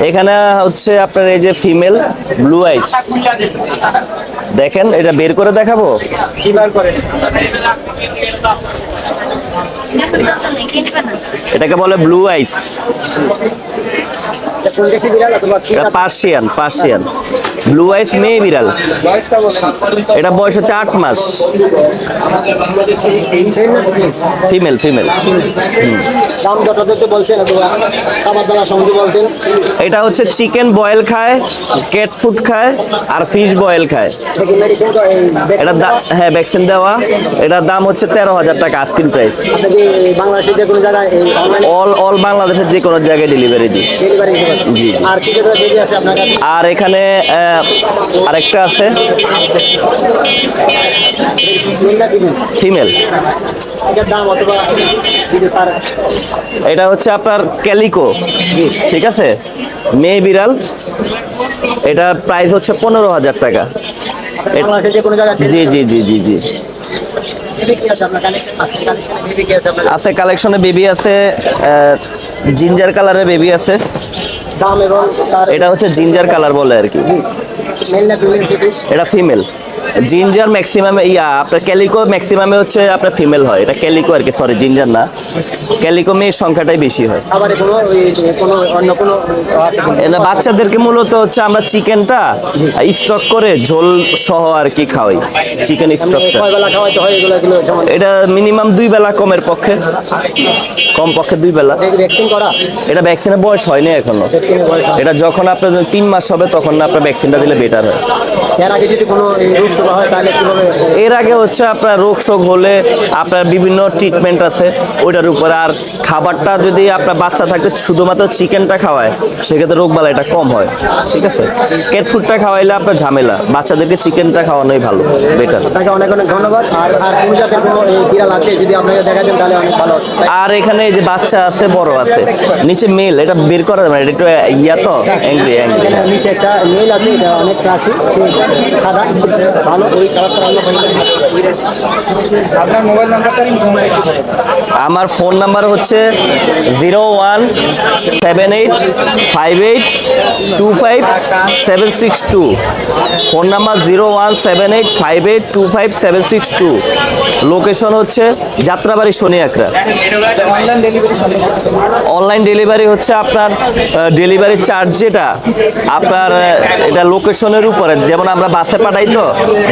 এখানে হচ্ছে আপনার এই যে ফিমেল ব্লু আইস দেখেন এটা বের করে দেখাবো? এটাকে বলে blue eyes Persian Persian blue eyes মেয়ে বিড়াল। এটা বয়স হচ্ছে আট মাস। ফিমেল ফিমেল দাম বলছেন খাবার দাবার এটা হচ্ছে চিকেন বয়েল খায় ক্যাট ফুড খায় আর ফিশ বয়েল খায়। এটা হ্যাঁ ভ্যাকসিন দেওয়া। এটার দাম হচ্ছে তেরো হাজার টাকা আস্কিন প্রাইস বাংলাদেশের যে কোনো জায়গায় অল অল বাংলাদেশের যে কোনো জায়গায় ডেলিভারি দিই। জি। আর এখানে আরেকটা আছে। ফিমেল এটা হচ্ছে আপনার ক্যালিকো। ঠিক আছে? মেয়ে বিড়াল। এটার প্রাইস হচ্ছে পনেরো হাজার টাকা। জি জি জি জি জি। আছে কালেকশন বেবি আছে জিঞ্জার কালারের বেবি আছে। এটা হচ্ছে জিঞ্জার কালার বলে আর কি। এটা ফিমেল জিঞ্জার ম্যাক্সিমাম ইয়া, আপনার ক্যালিকো ম্যাক্সিমামে হচ্ছে আপনার ফিমেল হয়। এটা ক্যালিকো আর কি সরি জিঞ্জার না। ক্যালিকো মেয়ের সংখ্যাটাই বেশি হয়। বাচ্চাদেরকে মূলত হচ্ছে আমরা চিকেনটা স্টক করে ঝোল সহ আর কি খাওয়াই চিকেন স্টকটা এটা মিনিমাম দুই বেলা কমের পক্ষে কম পক্ষে দুই বেলা। এটা ভ্যাকসিনের বয়স হয়নি এখনও। এটা যখন আপনার তিন মাস হবে তখন না আপনার ভ্যাকসিনটা দিলে বেটার হয়। এর আগে হচ্ছে আপনার রোগ শোক হলে আপনার বিভিন্ন ট্রিটমেন্ট আছে ওইটার উপরে আর খাবারটা যদি আপনার বাচ্চা থাকে শুধুমাত্র চিকেনটা খাওয়ায় সেক্ষেত্রে রোগ বালাইটা কম হয় ঠিক আছে? ক্যাট ফুডটা খাওয়াইলে আপনার ঝামেলা বাচ্চাদেরকে চিকেনটা খাওয়ানোই ভালো বেটার আপনাকে অনেক অনেক ধন্যবাদ। আর আর কোন জাতের কোনো বিড়াল আছে? যদি আপনাকে দেখা দেন তাহলে অনেক ভালো আর এখানে যে বাচ্চা আছে বড় আছে নিচে মেল এটা বের করা যাবে না এটা একটু ইয়া তো অ্যাংরি অ্যাংরি নিচে একটা মেল আছে এটা অনেক ক্লাসিক সাদা ভালো। ওই কালারটা অন্য আপনার মোবাইল নাম্বারটা আমার ফোন নাম্বার হচ্ছে zero one seven eight five eight two five seven six two. Phone number zero one seven eight five eight two five seven six two. Location হচ্ছে যাত্রাবাড়ি শনি অনলাইন ডেলিভারি হচ্ছে আপনার ডেলিভারি চার্জ যেটা, আপনার এটা লোকেশনের উপরে। যেমন আমরা বাসে পাঠাই তো,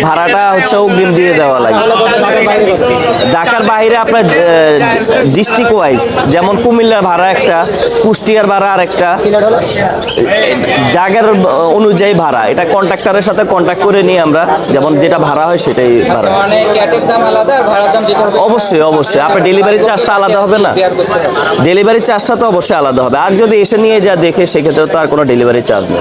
ভাড়াটা হচ্ছে অগ্রিম দিয়ে দেওয়া লাগে। ঢাকার বাইরে আপনার ডিস্ট্রিক্ট ওয়াইজ যেমন কুমিল্লার ভাড়া একটা কুষ্টিয়ার ভাড়া আরেকটা সিলেট হলো জায়গার অনুযায়ী ভাড়া। এটা কন্ট্রাক্টরের সাথে কন্ট্যাক্ট করে নিই আমরা যেমন যেটা ভাড়া হয় সেটাই ভাড়া। আর অবশ্যই অবশ্যই। আপনার ডেলিভারি চার্জটা আলাদা হবে না। ডেলিভারি চার্জটা তো অবশ্যই আলাদা হবে। আর যদি এসে নিয়ে যা দেখে সেক্ষেত্রে তো আর কোনো ডেলিভারি চার্জ নেই।